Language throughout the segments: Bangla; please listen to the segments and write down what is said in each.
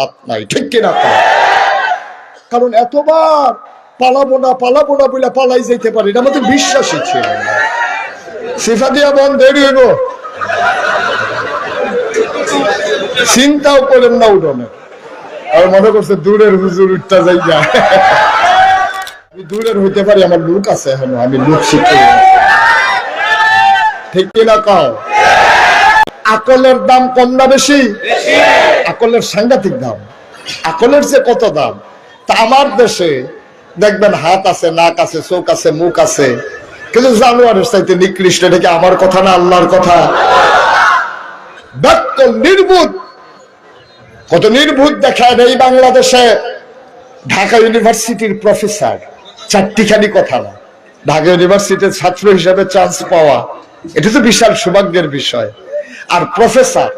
হাত নাই, ঠিক কিনা কারণ এতবার পালাবো না পালাবো না বলে পালাই যাইতে পারি আমাদের বিশ্বাসই ছিল। সিফা দিয়া বন্ধ দেরি হইব। চিন্তাও করেন না উঠোনে। আর মনে করছে দূরের হুজুর উঠটা যাই যা আমি দূরের হইতে পারি, আমার লুক আছে এখনও, আমি লুক শিখতে ঠিক কিনা কাও আকলের দাম কম না বেশি? আকলের সাংঘাতিক দাম। আকলের যে কত দাম? তা আমার দেশে দেখবেন হাত আছে, নাক আছে, চোখ আছে, মুখ আছে। কিন্তু জানোয়ারের চাইতে নিকৃষ্ট, এটা কি আমার কথা না আল্লাহর কথা? ব্যক্ত নির্বুধ কত নির্বুধ দেখায় এই বাংলাদেশে? ঢাকা ইউনিভার্সিটির প্রফেসর। চারটিখানি কথা না। ঢাকা ইউনিভার্সিটির ছাত্র হিসাবে চান্স পাওয়া। এটা তো বিশাল সৌভাগ্যের বিষয়। আর প্রফেসর,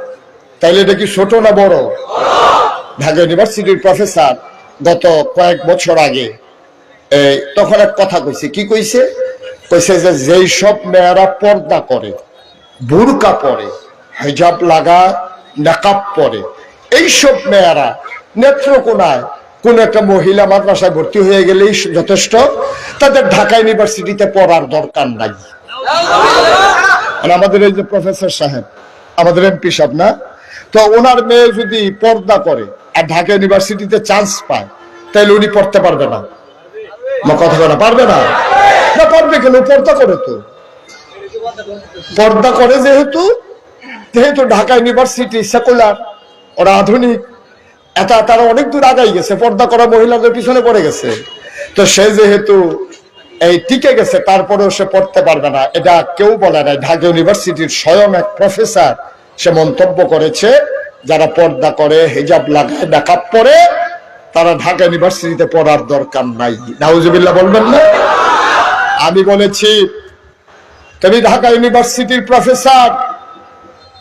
তাইলে এটা কি ছোট না বড়? ঢাকা ইউনিভার্সিটির প্রফেসর গত কয়েক বছর আগে তখন এক কথা কইছে, কি কইছে? কইছে যে যেই সব মেয়েরা পর্দা করে, বুরকা পরে, হেজাব লাগায় নাকাব পরে এইসব মেয়েরা নেত্রকোনায় কোন একটা মহিলা মাদ্রাসায় ভর্তি হয়ে গেলেই যথেষ্ট, তাদের ঢাকা ইউনিভার্সিটিতে পড়ার দরকার নাই। আমাদের এই যে প্রফেসর সাহেব আমাদের এমপি সাহেব না, তো ওনার মেয়ে যদি পর্দা করে আর ঢাকা ইউনিভার্সিটিতে চান্স পায়, তাহলে উনি পড়তে পারবে না। কথা বলা পারবে না? না, পারবে কেন? পর্দা করে তো। পর্দা করে যেহেতু যেহেতু ঢাকা ইউনিভার্সিটি সেকুলার ওরা আধুনিক এটা তারা অনেক দূর আগাই গেছে, পর্দা করা মহিলাদের পিছনে পড়ে গেছে। তো সে যেহেতু এই টিকে গেছে, তারপরেও সে পড়তে পারবে না। এটা কেউ বলে না ঢাকা ইউনিভার্সিটির স্বয়ং এক প্রফেসর সে মন্তব্য করেছে, যারা পর্দা করে, হেজাব লাগায় মেকআপ পরে, তারা ঢাকা ইউনিভার্সিটিতে পড়ার দরকার নাই। নাউজুবিল্লাহ বলবেন না? আমি বলেছি, তুমি ঢাকা ইউনিভার্সিটির প্রফেসর,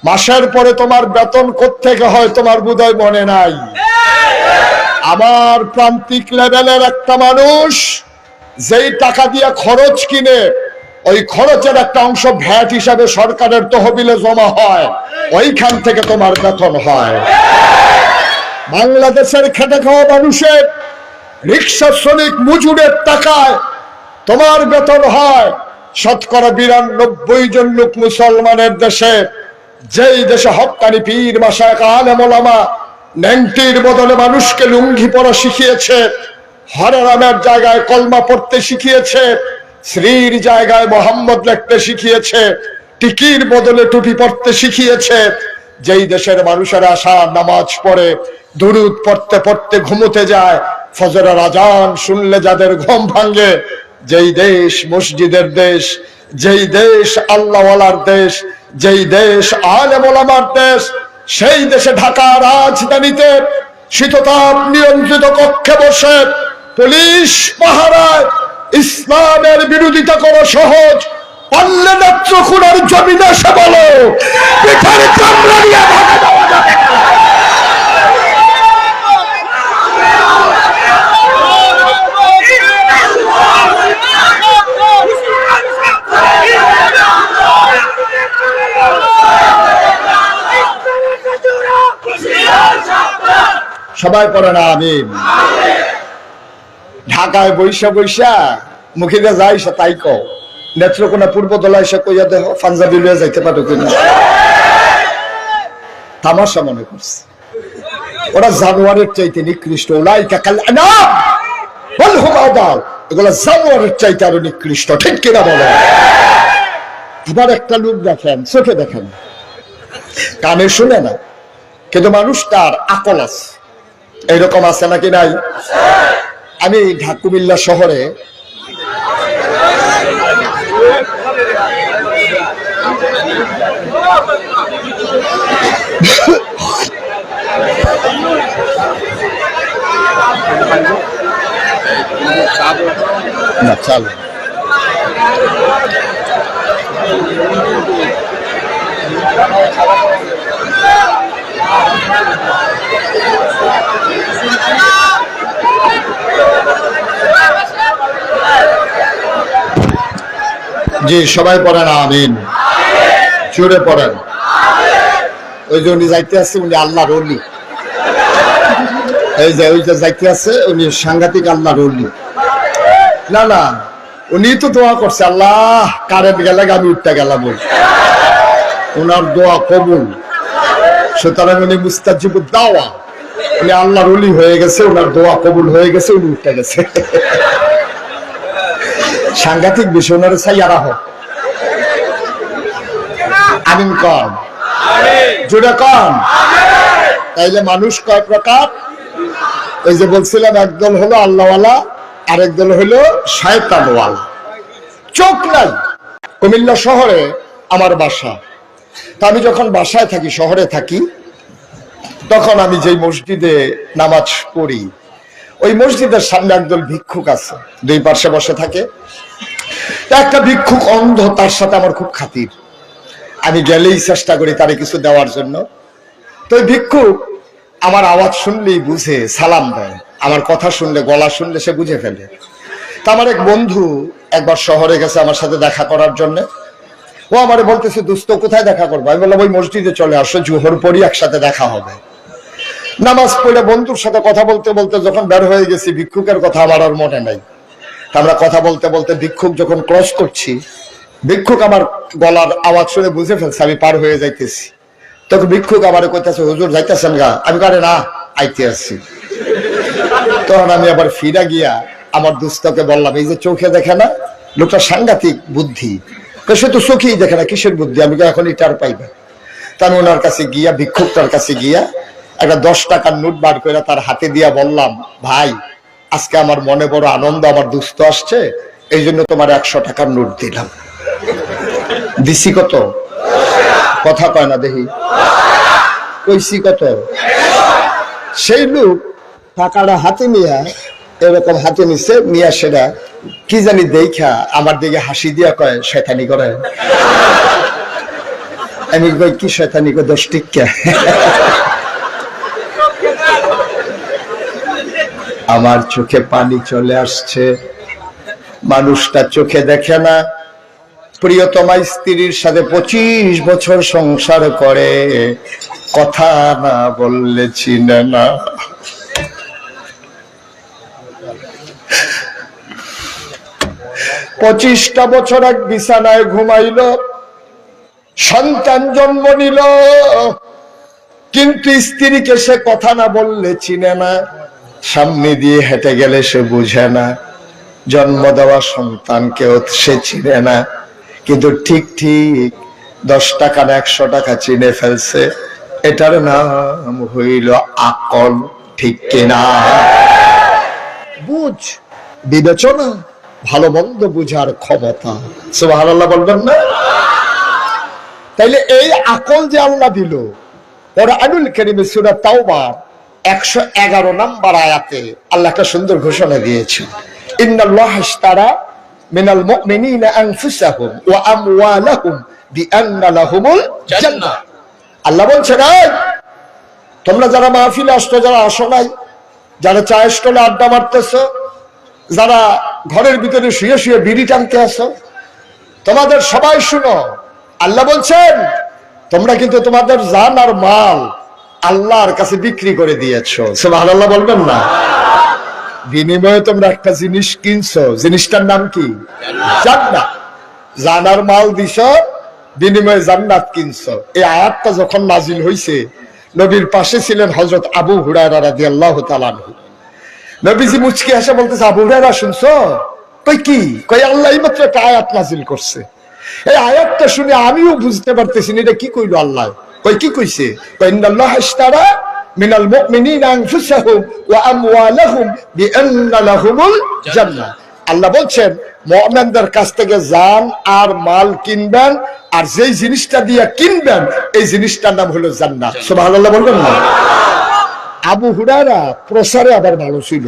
মাসের পরে তোমার বেতন থেকে হয় তোমার বোধহয় মনে নাই? আমার প্রান্তিক লেভেলের একটা মানুষ যেই টাকা দিয়ে খরচ কিনে, ওই খরচের একটা অংশ ভ্যাট হিসাবে সরকারের তহবিলে জমা হয়, ওইখান থেকে তোমার বেতন হয়। বাংলাদেশের খেটে খাওয়া মানুষের, রিক্সা শ্রমিক মজুরের টাকায় তোমার বেতন হয়। শতকরা বিরানব্বই জন লোক মুসলমানের দেশে, যেই দেশে হকানি পীর মাসায় আলেমা ন্যাংটির বদলে মানুষকে লুঙ্গি পরা শিখিয়েছে হরেরামের জায়গায় কলমা পড়তে শিখিয়েছে, শ্রীর জায়গায় মোহাম্মদ লিখতে শিখিয়েছে, টিকির বদলে টুপি পড়তে শিখিয়েছে। যেই দেশের মানুষের আশা নামাজ পড়ে, দুরুদ পড়তে পড়তে ঘুমোতে যায়, ফজরের আজান শুনলে যাদের ঘুম ভাঙ্গে যেই দেশ মসজিদের দেশ, যেই দেশ আল্লাহওয়ালার দেশ, যেই দেশ আলেমার দেশ, সেই দেশে ঢাকা রাজধানীতে শীততাপ নিয়ন্ত্রিত কক্ষে বসে পুলিশ পাহারায় ইসলামের বিরোধিতা করা সহজ। পারলে নেত্র খুনার জমিনে বলো, পিঠার চামড়া নিয়ে ভাগে দেওয়া যাবে সবাই পড়ে না আমি ঢাকায় বৈশা বৈশা, মুখে দিয়ে যাই সে তাই কও। নেত্রকোনা পূর্ব দলা এসে কইয়া দেহ, পাঞ্জাবি লইয়া যাইতে পারো কিনা? তামাশা মনে করছে। ওরা জানোয়ারের চাইতে নিকৃষ্ট ওলাই কাকাল আনাম! বল হুম এগুলা জানোয়ারের চাইতে আরও নিকৃষ্ট, ঠিক কিনা বলে? আবার একটা লোক দেখেন, চোখে দেখেন। কানে শুনে না, কিন্তু মানুষ তার আকল আছে। এইরকম আছে নাকি নাই? আমি ঢাকুমিল্লা শহরে না চালু। জি সবাই পড়েন, আমিন। জোরে পড়েন। ওই যে উনি যাইতে আসছে, উনি আল্লাহর অলি এই যে, ওই যে যাইতে আছে উনি সাংঘাতিক আল্লাহর অলি না না, উনি তো দোয়া করছে, আল্লাহ, কারেন্ট গেলে আমি উঠতে গেলাম। ওনার দোয়া কবুল। সুতরাং উনি মুস্তাজিব দাওয়া। উনি আল্লাহর অলি হয়ে গেছে ওনার দোয়া কবুল হয়ে গেছে, উনি উঠতে গেছে। সাংঘাতিক বিষয়, ওনার সাইয়ারা হোক আমিন কন। জুড়ে কন। তাইলে মানুষ কয় প্রকার? ওই যে বলছিলাম একদল হলো আল্লাহওয়ালা, আরেক দল হলো শয়তানওয়ালা। চোখ নাই। কুমিল্লা শহরে আমার বাসা। তা আমি যখন বাসায় থাকি, শহরে থাকি, তখন আমি যেই মসজিদে নামাজ পড়ি ওই মসজিদের সামনে একদল ভিক্ষুক আছে, দুই পাশে বসে থাকে। একটা ভিক্ষুক অন্ধ, তার সাথে আমার খুব খাতির। আমি গেলেই চেষ্টা করি তারে কিছু দেওয়ার জন্য। তো ওই ভিক্ষুক আমার আওয়াজ শুনলেই বুঝে, সালাম দেয়। আমার কথা শুনলে, গলা শুনলে সে বুঝে ফেলে। তা আমার এক বন্ধু একবার শহরে গেছে আমার সাথে দেখা করার জন্য। ও আমারে বলতেছে, দুস্ত, কোথায় দেখা করব? আমি বললাম, ওই মসজিদে চলে আসো, জোহর পরই একসাথে দেখা হবে। নামাজ পড়ে বন্ধুর সাথে কথা বলতে বলতে যখন বের হয়ে গেছি, ভিক্ষুকের কথা আমার আর মনে নাই। আমরা কথা বলতে বলতে ভিক্ষুক যখন ক্রস করছি, ভিক্ষুক আমার গলার আওয়াজ শুনে বুঝে ফেলছে, আমি পার হয়ে যাইতেছি। তখন ভিক্ষুক আমার কইতেছে, হুজুর, যাইতেছেন গা? আমি কারে না, আইতে আসছি। তখন আমি আবার ফিরা গিয়া আমার দুস্তকে বললাম, এই যে চোখে দেখে না, লোকটা সাংঘাতিক বুদ্ধি। সে তো চোখেই দেখে না, কিসের বুদ্ধি? আমি এখন ইটার পাইবে। তা আমি ওনার কাছে গিয়া, ভিক্ষুকটার কাছে গিয়া একটা দশ টাকার নোট বার করে তার হাতে দিয়া বললাম, ভাই, আজকে আমার মনে বড় আনন্দ, আমার দুস্থ আসছে, এই জন্য তোমার একশো টাকার নোট দিলাম। দিছি কত? কথা কয় না দেখি। কইছি কত? সেই লোক টাকাটা হাতে নিয়া, এরকম হাতে নিছে, নিয়া সেটা কি জানি দেখা আমার দিকে হাসি দিয়া কয়, শয়তানি করে। আমি কই, কি শয়তানি কই দশ টিকা আমার চোখে পানি চলে আসছে। মানুষটা চোখে দেখে না। প্রিয়তমা স্ত্রীর সাথে পঁচিশ বছর সংসার করে। কথা না বললে চিনে না। পঁচিশটা বছর এক বিছানায় ঘুমাইল। সন্তান জন্ম নিল। কিন্তু স্ত্রীকে সে কথা না বললে চিনে না। সামনে দিয়ে হেঁটে গেলে সে বুঝে না। জন্ম দেওয়া সন্তানকেও সে চিনে না। কিন্তু ঠিক ঠিক দশ টাকা না একশো টাকা চিনে ফেলছে। এটার নাম হইল আকল, ঠিক কিনা বুঝ। বিবেচনা, ভালো মন্দ বুঝার ক্ষমতা। সুবহানাল্লাহ বলবেন না? তাইলে এই আকল যে আল্লাহ দিল ওরা আনুল করিমে সুরা তাওবার একশো এগারো নাম্বার আয়াতে আল্লাহ একটা সুন্দর ঘোষণা দিয়েছে ইন্নাল্লাহ ইশতারা মিনাল তোমরা যারা মাহফিলে আসছো, যারা আসো নাই, যারা চায়ের স্টলে আড্ডা মারতেছো, যারা ঘরের ভিতরে শুয়ে শুয়ে বিড়ি টানতে আসো, তোমাদের সবাই শুনো। আল্লাহ বলছেন, তোমরা কিন্তু তোমাদের জান আর মাল আল্লাহর কাছে বিক্রি করে দিয়েছ। সুবহানাল্লাহ বলবেন না? বিনিময়ে তোমরা একটা জিনিস কিনছো। জিনিসটার নাম কি? জান্নাত। জান আর মাল দিছ, বিনিময়ে জান্নাত কিনছো। এই আয়াতটা যখন নাজিল হইছে, নবীর পাশে ছিলেন হজরত আবু হুরায়রা রাদিয়াল্লাহু তাআলা আনহু। নবীজি মুচকি হেসে বলতেছে, আবু হুরায়রা, শুনছো? কই কি? কই আল্লাহ মাত্র একটা আয়াত নাজিল করছে। এই আয়াতটা শুনে আমিও বুঝতে পারতেছি না, এটা কি কইলো আল্লাহ? কই কি কইছে? কই ইন্নাল্লাহ ইশতারা মিনাল মুমিনিনা আনফুসাহুম ওয়া আমওয়ালাহুম বিআন্না লাহুমুল জান্নাহ। আল্লাহ বলছেন মুমিনদের কাছ থেকে জান আর মাল কিনবেন আর যেই জিনিসটা দিয়ে কিনবেন এই জিনিসটার নাম হলো জান্নাত সুবহানাল্লাহ বলবেন না? আবু হুরায়রা প্রসারে আবার ভালো ছিল।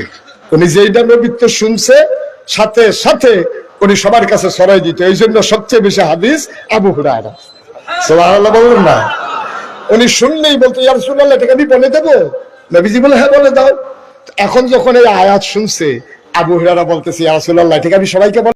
উনি যেইটা নবীত্ব শুনছে সাথে সাথে উনি সবার কাছে সরাই দিত। এই জন্য সবচেয়ে বেশি হাদিস আবু হুরায়রা। সুবহানাল্লাহ বলবেন না? উনি শুনলেই বলতো ইয়ার সুল্লাহ এটাকে আমি বলে দেবো? নবীজি বলে হ্যাঁ বলে দাও। এখন যখন এই আয়াত শুনছে, আবু হিরারা বলতেছে ইয়ার সুল্লাহ এটাকে আমি সবাইকে